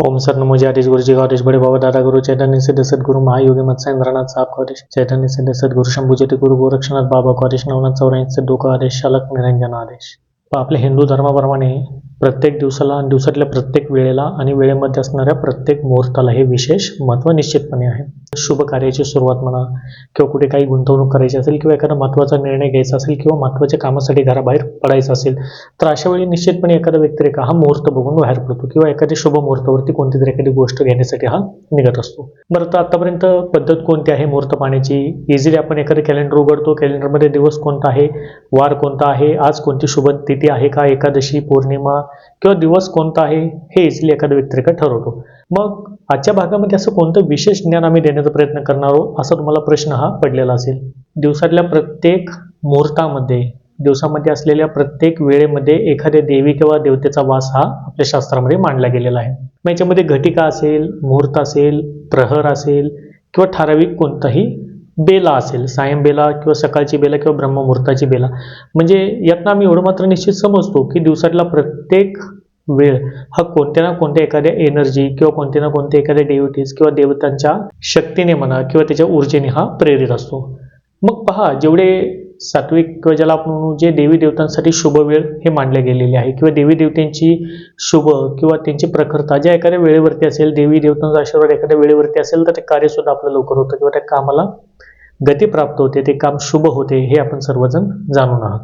ओम sir नमो जय आदेश गुरुजी आदेश बड़े बाबा दादा गुरु चैतन्य सिद्ध सद्गुरु महायोगी मत्स्येंद्रनाथ का आदेश चैतन्य सिद्ध सद्गुरु जी गुरु गोरक्षनाथ बाबा गौरीश नवनाथ चौऱ्याऐंशी का आदेश शालक निरंजन आदेश. आपल्या हिंदू धर्माप्रमाणे प्रत्येक दिवसाला आणि दिवसातल्या प्रत्येक वेळेला आणि वेळेमध्ये असणाऱ्या प्रत्येक मुहूर्ताला हे विशेष महत्त्व निश्चितपणे आहे. शुभ कार्याची सुरुवात म्हणा किंवा कुठे काही गुंतवणूक करायची असेल किंवा एखादा महत्त्वाचा निर्णय घ्यायचा असेल किंवा महत्त्वाच्या कामासाठी घराबाहेर पडायचं असेल तर अशा वेळी निश्चितपणे एखादा व्यक्तिरेखा हा मुहूर्त बघून बाहेर पडतो किंवा एखाद्या शुभ मुहूर्तावरती कोणती तरी एखादी गोष्ट घेण्यासाठी हा निघत असतो. बरं तर आतापर्यंत पद्धत कोणती आहे मुहूर्त पाहण्याची? इझिली आपण एखादं कॅलेंडर उघडतो. कॅलेंडरमध्ये दिवस कोणता आहे? वार कोणता आहे? आज कोणती शुभ तिथी आहे का? एकादशी पौर्णिमा किंवा दिवस कोणता आहे हे इझिली एखादा व्यक्तिरेखा ठरवतो. मग आजच्या भागामध्ये असं कोणतं विशेष ज्ञान आम्ही देण्याचा प्रयत्न करणार आहोत असा तुम्हाला प्रश्न हा पडलेला असेल. दिवसातल्या प्रत्येक मुहूर्तामध्ये दिवसामध्ये असलेल्या प्रत्येक वेळेमध्ये एखाद्या देवी किंवा देवतेचा वास हा आपल्या शास्त्रामध्ये मांडला गेलेला आहे. मग याच्यामध्ये घटिका असेल मुहूर्त असेल प्रहर असेल किंवा ठराविक कोणताही बेला असेल सायं बेला किंवा सकाळची बेला किंवा ब्रह्ममुहूर्ताची बेला. म्हणजे यातनं आम्ही एवढं मात्र निश्चित समजतो की दिवसातला प्रत्येक वेळ हा कोणत्या ना कोणत्या एखाद्या एनर्जी किंवा कोणत्या ना कोणत्या एखाद्या डेव्हिटीज किंवा देवतांच्या शक्तीने म्हणा किंवा त्याच्या ऊर्जेने हा प्रेरित असतो. मग पहा जेवढे सात्विक किंवा ज्याला आपण म्हणू जे देवी देवतांसाठी शुभ वेळ हे मानले गेलेले आहे किंवा देवी देवतांची शुभ किंवा त्यांची प्रखरता ज्या एखाद्या वेळेवरती असेल देवी देवतांचा आशीर्वाद एखाद्या वेळेवरती असेल तर ते कार्यसुद्धा आपलं लवकर होतं किंवा त्या कामाला गती प्राप्त होते ते काम शुभ होते हे आपण सर्वजण जाणून आहात.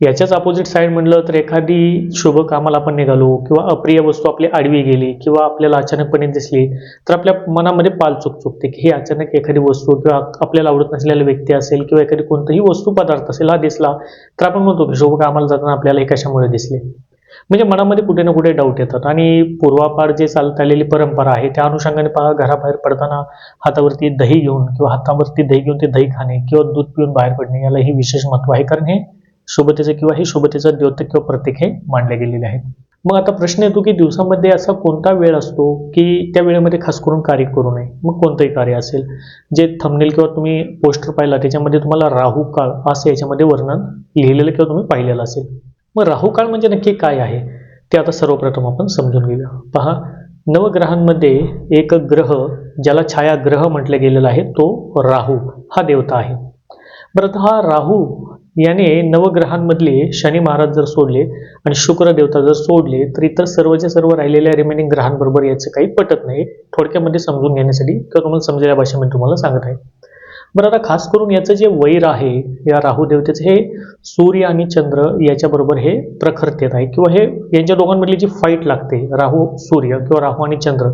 याच्याच अपोजिट साईड म्हणलं तर एखादी शुभ कामाला आपण निघालो किंवा अप्रिय वस्तू आपली आडवी गेली किंवा आपल्याला अचानकपणे दिसली तर आपल्या मनामध्ये पाल चुक चुकते की हे अचानक एखादी वस्तू किंवा आपल्याला आवडत नसलेला व्यक्ती असेल किंवा एखादी कोणताही वस्तू पदार्थ असेल हा दिसला तर आपण म्हणतो की शुभ कामाला जाताना आपल्याला हे कशामुळे दिसले? म्हणजे मनामध्ये कुठे ना कुठे डाऊट येतात. आणि पूर्वापार जे चालत आलेली परंपरा आहे त्या अनुषंगाने पहा घराबाहेर पडताना हातावरती दही घेऊन किंवा हातावरती दही घेऊन ते दही खाणे किंवा दूध पिऊन बाहेर पडणे याला ही विशेष महत्त्व आहे. कारण हे शुभतेचं किंवा हे शुभतेचं द्योतक किंवा प्रतीक हे मांडले गेलेले आहे मग आता प्रश्न येतो की दिवसामध्ये असा कोणता वेळ असतो की त्या वेळेमध्ये खास करून कार्य करू नये? मग कोणतंही कार्य असेल. जे थंबनेल किंवा तुम्ही पोस्टर पाहिला त्याच्यामध्ये तुम्हाला राहू काळ असं याच्यामध्ये वर्णन लिहिलेलं किंवा तुम्ही पाहिलेलं असेल. मग राहू काळ म्हणजे नक्की काय आहे? ते आता सर्वप्रथम आपण समजून घेऊया. पहा नवग्रहांमध्ये एक ग्रह ज्याला छायाग्रह म्हटलं गेलेला आहे तो राहू हा देवता आहे. बरं हा राहू याने नवग्रहांमधले शनी महाराज जर सोडले आणि शुक्र देवता जर सोडले तर इतर सर्वचे सर्व राहिलेल्या रिमेनिंग ग्रहांबरोबर याचं काही पटत नाही. थोडक्यामध्ये समजून घेण्यासाठी किंवा तुम्हाला समजलेल्या भाषेमध्ये तुम्हाला सांगत आहे. बरं आता खास करून याचं जे वैर आहे या राहू देवतेचं हे सूर्य आणि चंद्र याच्याबरोबर हे प्रखरतेत आहे. किंवा हे यांच्या दोघांमधली जी फाईट लागते राहू सूर्य किंवा राहू आणि चंद्र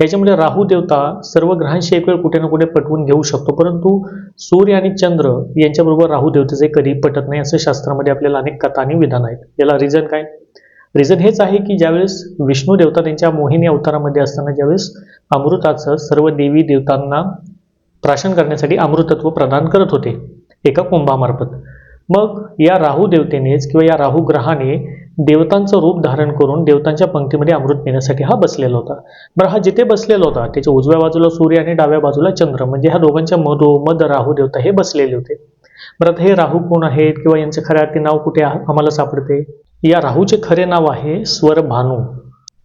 याच्यामध्ये राहू देवता सर्व ग्रहांशी एक वेळ कुठे ना कुठे पटवून घेऊ शकतो. परंतु सूर्य आणि चंद्र यांच्याबरोबर राहू देवतेचे कधी पटत नाही असं शास्त्रामध्ये आपल्याला अनेक कथा आणि विधान आहेत. याला रिझन काय? रिझन हेच आहे की ज्यावेळेस विष्णू देवता त्यांच्या मोहिनी अवतारामध्ये असताना ज्यावेळेस अमृताचं सर्व देवी देवतांना प्राशन करण्यासाठी अमृतत्व प्रदान करत होते एका कुंभामार्फत. मग या राहू देवतेनेच किंवा या राहू ग्रहाने देवतांचं रूप धारण करून देवतांच्या पंक्तीमध्ये अमृत नेण्यासाठी हा बसलेला होता. बरं हा जिथे बसलेला होता त्याच्या उजव्या बाजूला सूर्य आणि डाव्या बाजूला चंद्र म्हणजे ह्या दोघांच्या मधोमध राहू देवता हे बसलेले होते. बरं आता हे राहू कोण आहेत किंवा यांचे खऱ्या अर्थी नाव कुठे आम्हाला सापडते? या राहूचे खरे नाव आहे स्वरभानू.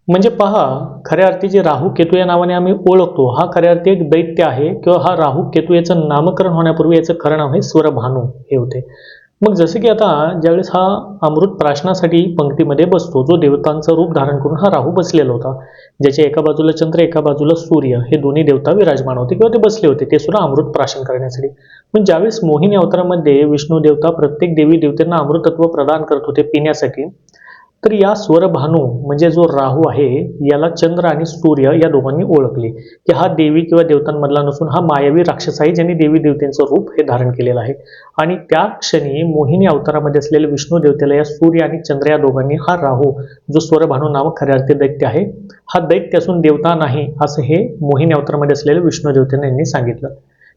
म्हणजे पहा खऱ्या अर्थी जे राहू केतू या नावाने आम्ही ओळखतो हा खऱ्या अर्थी एक दैत्य आहे किंवा हा राहू केतू याचं नामकरण होण्यापूर्वी याचं खरं नाव हे स्वरभानू हे होते. मग जसे की आता ज्यावेळेस हा अमृत प्राशनासाठी पंक्तीमध्ये बसतो जो देवतांचं रूप धारण करून हा राहू बसलेला होता ज्याच्या एका बाजूला चंद्र एका बाजूला सूर्य हे दोन्ही देवता विराजमान होते किंवा ते बसले होते ते सुद्धा अमृत प्राशन करण्यासाठी. पण ज्यावेळेस मोहिनी अवतारामध्ये विष्णू देवता प्रत्येक देवी देवतेंना अमृतत्व प्रदान करत होते पिण्यासाठी तर या स्वरभानू म्हणजे जो राहू आहे याला चंद्र आणि सूर्य या दोघांनी ओळखले. की हा देवी किंवा देवतांमधला नसून हा मायावी राक्षस आहे ज्यांनी देवी देवतेंचं रूप हे धारण केलेलं आहे. आणि त्या क्षणी मोहिनी अवतारामध्ये असलेल्या विष्णू देवतेला या सूर्य आणि चंद्र या दोघांनी हा राहू जो स्वरभानू नामक खऱ्या अर्थी दैत्य आहे हा दैत्य असून देवता नाही असं हे मोहिनी अवतारामध्ये असलेल्या विष्णू देवतेने यांनी सांगितलं.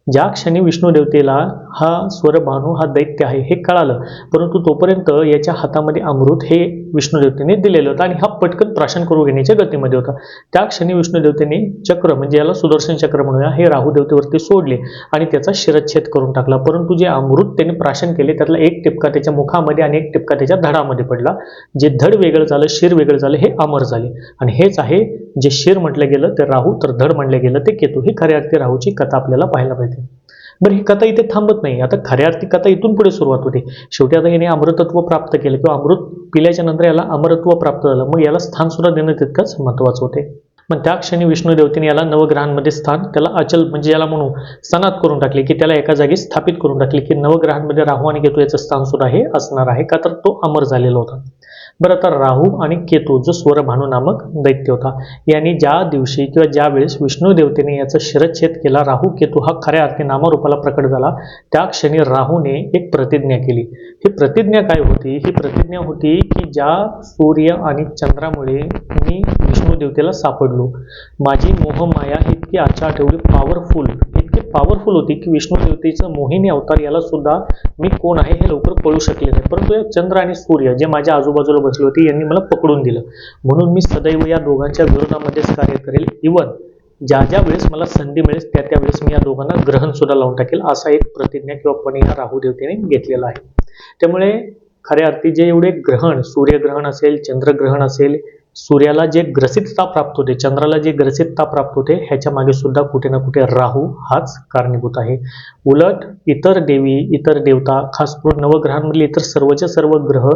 ज्या क्षणी विष्णू देवतेला हा स्वरभानू हा दैत्य आहे हे कळालं परंतु तोपर्यंत याच्या हातामध्ये अमृत हे विष्णू देवतेने दिलेलं होतं आणि हा पटकन प्राशन करून घेण्याच्या गतीमध्ये होता. त्या क्षणी विष्णुदेवतेने चक्र म्हणजे याला सुदर्शन चक्र म्हणूया हे राहू देवतेवरती सोडले आणि त्याचा शिरच्छेद करून टाकला. परंतु जे अमृत त्याने प्राशन केले त्यातला एक टिपका त्याच्या मुखामध्ये आणि एक टिपका त्याच्या धडामध्ये पडला. जे धड वेगळं झालं शिर वेगळं झालं हे अमर झाले. आणि हेच आहे जे शिर म्हटलं गेलं ते राहू तर धड म्हटलं गेलं ते केतू. ही खऱ्या अर्थी राहूची कथा आपल्याला पाहायला पाहिजे जाते बरं ही कथा इथे थांबत नाही. आता खऱ्या अर्थी कथा इथून पुढे सुरुवात होते. शेवटी आता याने अमृतत्व प्राप्त केलं किंवा अमृत पिल्याच्या नंतर याला अमरत्व प्राप्त झालं. मग याला स्थान सुद्धा देणं तितकंच महत्वाचं होते. मग त्या क्षणी विष्णू देवतेने याला नवग्रहांमध्ये स्थान त्याला अचल म्हणजे याला म्हणू स्थानात करून टाकले की त्याला एका जागी स्थापित करून टाकले की नवग्रहांमध्ये राहू आणि केतू याचं स्थान सुद्धा हे असणार आहे. का तर तो अमर झालेला होता. बरं आता राहू आणि केतू जो स्वरभानू नामक दैत्य होता. यांनी ज्या दिवशी किंवा ज्या वेळेस विष्णू देवतेने याचा शिरच्छेद केला राहू केतू हा खऱ्या अर्थी नामरूपाला प्रकट झाला त्या क्षणी राहूने एक प्रतिज्ञा केली. ही प्रतिज्ञा काय होती? ही प्रतिज्ञा होती की ज्या सूर्य आणि चंद्रामुळे मी विष्णू देवतेला सापडलो. माझी मोहमाया इतकी आचाट ठेवली पॉवरफुल पॉवरफुल होती की विष्णू देवतेचं मोहिनी अवतार याला सुद्धा मी कोण आहे हे लवकर कळू शकले नाही. परंतु या चंद्र आणि सूर्य जे माझ्या आजूबाजूला बसले होते यांनी मला पकडून दिलं. म्हणून मी सदैव या दोघांच्या विरोधामध्येच कार्य करेल. इवन ज्या ज्या वेळेस मला संधी मिळेल त्या त्या वेळेस मी या दोघांना ग्रहण सुद्धा लावून टाकेल असा एक प्रतिज्ञा किंवा पण या राहू देवतेने घेतलेला आहे. त्यामुळे खऱ्या अर्थी जे एवढे ग्रहण सूर्यग्रहण असेल चंद्रग्रहण असेल सूर्याला जे ग्रसितता प्राप्त होते चंद्राला जे ग्रसितता प्राप्त होते ह्याच्या मागे सुद्धा कुठे ना कुठे राहू हाच कारणीभूत आहे. उलट इतर देवी इतर देवता खास करून नवग्रहांमधले इतर सर्वचे सर्व ग्रह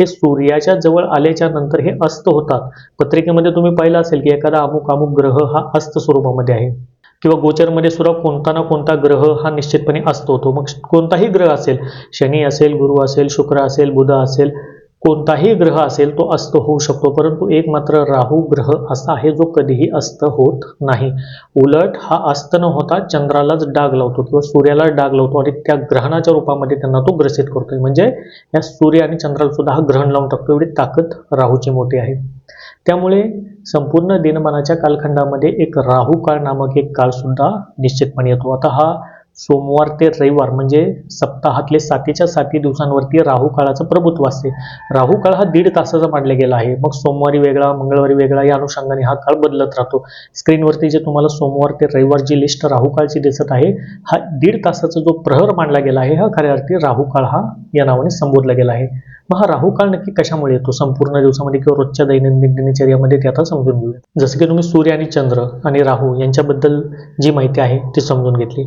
हे सूर्याच्या जवळ आल्याच्यानंतर हे अस्त होतात. पत्रिकेमध्ये तुम्ही पाहिलं असेल की एखादा अमुक अमुक ग्रह हा अस्त स्वरूपामध्ये आहे. किंवा गोचरमध्ये सुद्धा कोणता ना कोणता ग्रह हा निश्चितपणे असतो होतो. मग कोणताही ग्रह असेल शनी असेल गुरु असेल शुक्र असेल बुध असेल कोणताही ग्रह असेल तो अस्त होऊ शकतो परंतु एक मात्र राहू ग्रह असा आहे जो कधीही अस्त होत नाही. उलट हा अस्त न होता चंद्रालाच डाग लावतो किंवा सूर्यालाच डाग लावतो आणि त्या ग्रहणाच्या रूपामध्ये त्यांना तो ग्रसित करतोय. म्हणजे या सूर्य आणि चंद्राला सुद्धा हा ग्रहण लावून टाकतो एवढी ताकद राहूची मोठी आहे. त्यामुळे संपूर्ण दिनमानाच्या कालखंडामध्ये एक राहू काळ नामक एक काळ सुद्धा निश्चितपणे येतो. आता हा सोमवार ते रविवार म्हणजे सप्ताहातले सातीच्या साती दिवसांवरती राहू काळाचं प्रभुत्व असते. राहू काळ हा दीड तासाचा मांडला गेला आहे. मग सोमवारी वेगळा मंगळवारी वेगळा या अनुषंगाने हा काळ बदलत राहतो. स्क्रीनवरती जे तुम्हाला सोमवार ते रविवार जी लिस्ट राहू काळची दिसत आहे हा दीड तासाचा जो प्रहर मांडला गेला आहे हा खऱ्या अर्थी राहू काळ हा या नावाने संबोधला गेला आहे. मग हा राहू काळ नक्की कशामुळे येतो? संपूर्ण दिवसामध्ये किंवा रोजच्या दैनंदिन दिनचर्यामध्ये ते आता समजून घेऊया. जसं की तुम्ही सूर्य आणि चंद्र आणि राहू यांच्याबद्दल जी माहिती आहे ती समजून घेतली.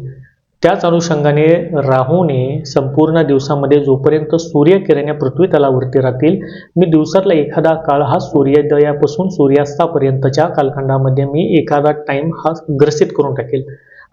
त्याच अनुषंगाने राहूने संपूर्ण दिवसामध्ये जोपर्यंत सूर्यकिरण्या पृथ्वी तलावरती राहतील मी दिवसातला एखादा काळ हा सूर्योदयापासून सूर्यास्तापर्यंतच्या कालखंडामध्ये मी एखादा टाइम हा ग्रसित करून टाकेल.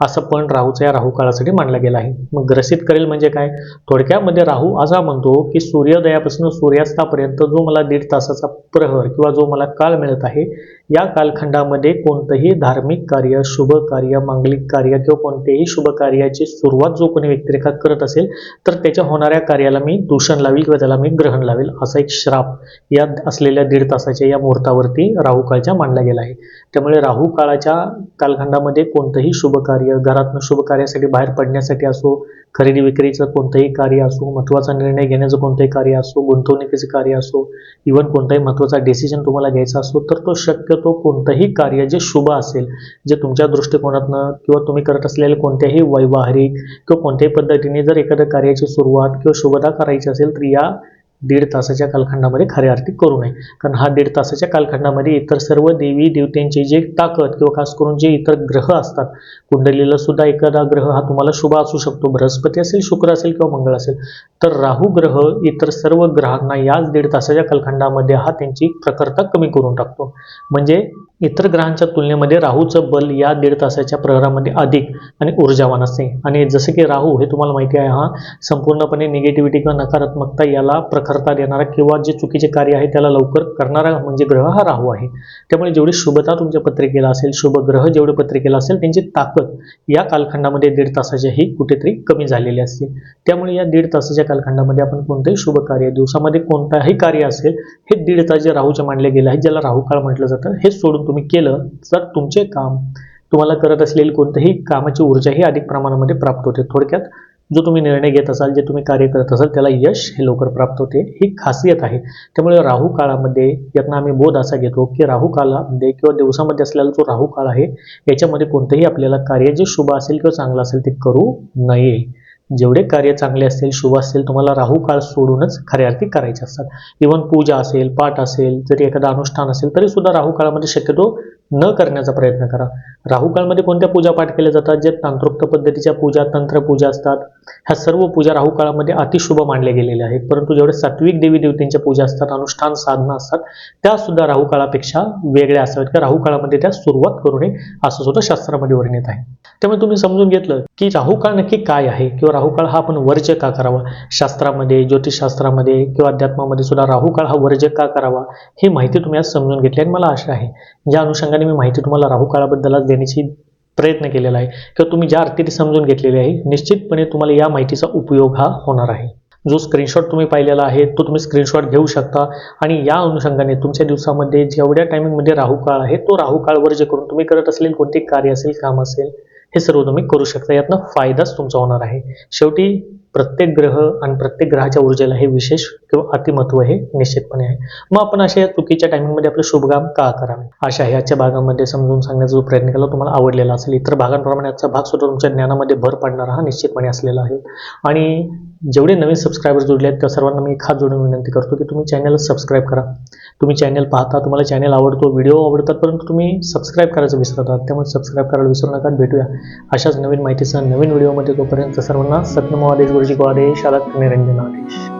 असं पण राहूचा या राहू काळासाठी मानला गेला आहे. मग ग्रसित करेल म्हणजे काय? थोडक्यामध्ये राहू असा म्हणतो की सूर्योदयापासून सूर्यास्तापर्यंत जो मला दीड तासाचा प्रहर किंवा जो मला काळ मिळत आहे या कालखंडामध्ये कोणतंही धार्मिक कार्य शुभ कार्य मांगलिक कार्य किंवा कोणत्याही शुभ कार्याची सुरुवात जो कोणी व्यक्तिरेखा करत असेल तर त्याच्या होणाऱ्या कार्याला मी दूषण लावेल किंवा त्याला मी ग्रहण लावेल असा एक श्राप या असलेल्या दीड तासाच्या या मुहूर्तावरती राहू काळच्या मांडला गेला आहे. त्यामुळे राहू काळाच्या कालखंडामध्ये कोणतंही शुभ कार्य घरातनं शुभ कार्यासाठी बाहेर पडण्यासाठी असो खरेदी विक्रीचं कोणतंही कार्य असो महत्त्वाचा निर्णय घेण्याचं कोणतंही कार्य असो गुंतवणुकीचं कार्य असो इवन कोणताही महत्त्वाचा डिसिजन तुम्हाला घ्यायचा असो तर तो शक्य शक्यतो कोणतंही कार्य जे शुभ असेल जे तुमच्या दृष्टिकोनातनं किंवा तुम्ही करत असलेले कोणत्याही वैवाहिक किंवा कोणत्याही पद्धतीने जर एखाद्या कार्याची सुरुवात किंवा शुभता करायची असेल तर या दीड तासाच्या कालखंडामध्ये खऱ्या अर्थी करू नये. कारण हा दीड तासाच्या कालखंडामध्ये इतर सर्व देवी देवतेंचे जे ताकद किंवा खास करून जे इतर ग्रह असतात कुंडलीला सुद्धा एखादा ग्रह हा तुम्हाला शुभ असू शकतो. बृहस्पती असेल शुक्र असेल किंवा मंगळ असेल. तर राहू ग्रह इतर सर्व ग्रहांना याच दीड तासाच्या कालखंडामध्ये हा त्यांची प्रखरता कमी करून टाकतो. म्हणजे इतर ग्रहांच्या तुलनेमध्ये राहूचं बल या दीड तासाच्या प्रहरामध्ये अधिक आणि ऊर्जावान असते आणि जसं की राहू हे तुम्हाला माहिती आहे हा संपूर्णपणे निगेटिव्हिटी किंवा नकारात्मकता याला प्रखरता देणारा किंवा जे चुकीचे कार्य आहे त्याला लवकर करणारा म्हणजे ग्रह हा राहू आहे. त्यामुळे जेवढी शुभता तुमच्या पत्रिकेला असेल शुभ ग्रह जेवढे पत्रिकेला असेल त्यांची ताकद या कालखंडामध्ये दीड तासाच्या ही कुठेतरी कमी झालेली असते. त्यामुळे या दीड तासाच्या कालखंडामध्ये आपण कोणतेही शुभ कार्य दिवसामध्ये कोणताही कार्य असेल हे दीड तास जे राहूचे मानले गेले आहे ज्याला राहू काळ म्हटलं जातं हे सोडून तुम्ही केलं तर तुमचे काम तुम्हाला करत असलेली कोणत्याही कामाची ऊर्जा ही अधिक प्रमाणामध्ये प्राप्त होते. थोडक्यात जो तुम्ही निर्णय घेत असाल जे तुम्ही कार्य करत असाल त्याला यश हे लवकर प्राप्त होते ही खासियत आहे. त्यामुळे राहू काळामध्ये यातनं आम्ही बोध असा घेतो की राहू काळामध्ये किंवा दिवसामध्ये असलेला जो राहू काळ आहे याच्यामध्ये कोणतंही आपल्याला कार्य जे शुभ असेल किंवा चांगलं असेल ते करू नये. जेवढे कार्य चांगले असतील शुभ असतील तुम्हाला राहू काळ सोडूनच खऱ्या अर्थी करायचे असतात. इव्हन पूजा असेल पाठ असेल जरी एखादं अनुष्ठान असेल तरी सुद्धा राहू काळामध्ये शक्यतो न करण्याचा प्रयत्न करा. राहू काळमध्ये कोणत्या पूजा पाठ केल्या जातात? जे तांत्रोक्त पद्धतीच्या पूजा तंत्रपूजा असतात ह्या सर्व पूजा राहू काळामध्ये अतिशुभ मानल्या गेलेल्या आहेत. परंतु जेवढे सात्विक देवी देवतेंच्या पूजा असतात अनुष्ठान साधना असतात त्या सुद्धा राहू काळापेक्षा वेगळ्या असाव्यात. किंवा राहू काळामध्ये त्या सुरुवात करू नये असं सुद्धा शास्त्रामध्ये वर्णित आहे. त्यामुळे तुम्ही समजून घेतलं की राहू काळ नक्की काय आहे किंवा राहू काळ हा आपण वर्ज्य का करावा? शास्त्रामध्ये ज्योतिषशास्त्रामध्ये किंवा अध्यात्मामध्ये सुद्धा राहू काळ हा वर्ज्य का करावा? ही माहिती तुम्ही आज समजून घेतली आणि मला आशा आहे. ज्या अनुषंगाने मी माहिती तुम्हाला राहू काळाबद्दल आज देण्याची प्रयत्न केलेला आहे. किंवा तुम्ही ज्या अर्थीने समजून घेतलेले आहे निश्चितपणे तुम्हाला या माहितीचा उपयोग हा होणार आहे. जो स्क्रीनशॉट तुम्ही पाहिलेला आहे तो तुम्ही स्क्रीनशॉट घेऊ शकता. आणि या अनुषंगाने तुमच्या दिवसामध्ये जेवढ्या टायमिंगमध्ये राहू काळ आहे तो राहू काळ जे करून तुम्ही करत असलेले कोणते कार्य असेल काम असेल हे सर्व तुम्ही करू शकता. यातनं फायदाच तुमचा होणार आहे. शेवटी प्रत्येक ग्रह आणि प्रत्येक ग्रहाच्या ऊर्जेला हे विशेष किंवा अतिमत्व हे निश्चितपणे आहे. मग आपण अशा या चुकीच्या टायमिंगमध्ये आपलं शुभकाम का करावे? अशा ह्याच्या आजच्या भागामध्ये समजून सांगण्याचा जो प्रयत्न केला तुम्हाला आवडलेला असेल. इतर भागांप्रमाणे आजचा भाग सुद्धा तुमच्या ज्ञानामध्ये भर पडणारा हा निश्चितपणे असलेला आहे. आणि जेवढे नवीन सबस्क्रायबर जोडले आहेत त्या सर्वांना मी खास जोडून विनंती करतो की तुम्ही चॅनलला सबस्क्राईब करा. तुम्ही चॅनल पाहता तुम्हाला चॅनल आवडतो व्हिडिओ आवडतात परंतु तुम्ही सबस्क्राईब करायचं विसरतात त्यामुळे सबस्क्राईब करायला विसरू नका. भेटूया अशाच नवीन माहितीसह नवीन व्हिडिओमध्ये तोपर्यंत सर्वांना सत्यमो आदेश गुरुजी को